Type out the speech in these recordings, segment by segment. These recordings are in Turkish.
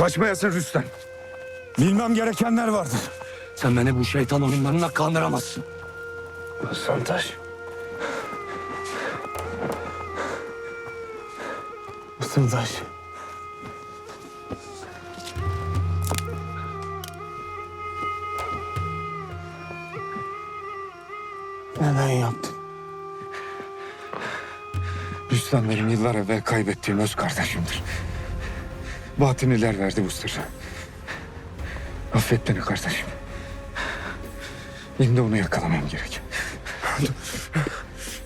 Kaçmayasın Rüstem. Bilmem gerekenler vardır. Sen beni bu şeytan oyunlarına kandıramazsın. Santaş. Isıldaş. Neden yaptın? Rüstem benim yıllar evvel kaybettiğim öz kardeşimdir. Batiniler verdi bu sırrı. Affet beni kardeşim. Şimdi onu yakalamam gerek.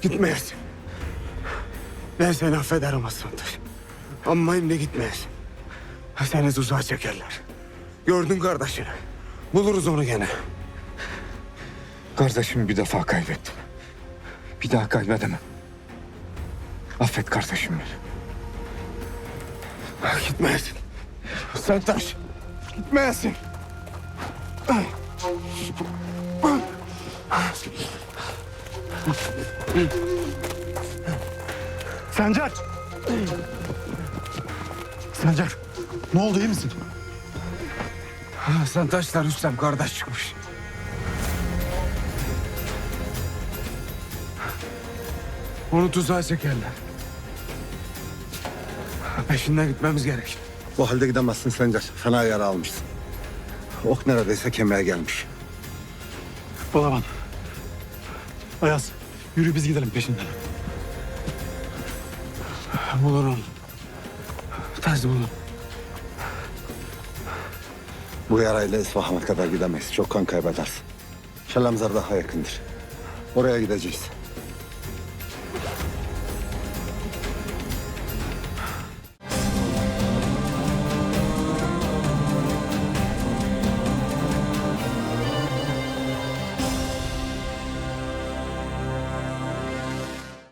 Gitmeyesin. Ben seni affederim Aslantaş. Ama şimdi gitmeyesin. Seni tuzağa çekerler. Gördün kardeşini. Buluruz onu gene. Kardeşimi bir defa kaybettim. Bir daha kaybedemem. Affet kardeşim beni. Gitmeyesin. Aslantaş. Gitmeyesin. Sencer! Sencer! Ne oldu iyi misin? Aslantaş'la Rüstem kardeş çıkmış. Onu tuzağa çekerler. Peşinden gitmemiz gerek. Bu halde gidemezsin Sencer. Fena yara almışsın. Ok neredeyse kemiğe gelmiş. Balaban. Ayaz. Yürü biz gidelim peşinden. Bulur onu. Tez bulur. Bu yarayla İsfahan'a kadar gidemeyiz. Çok kan kaybedersin. Şalemzar daha yakındır. Oraya gideceğiz.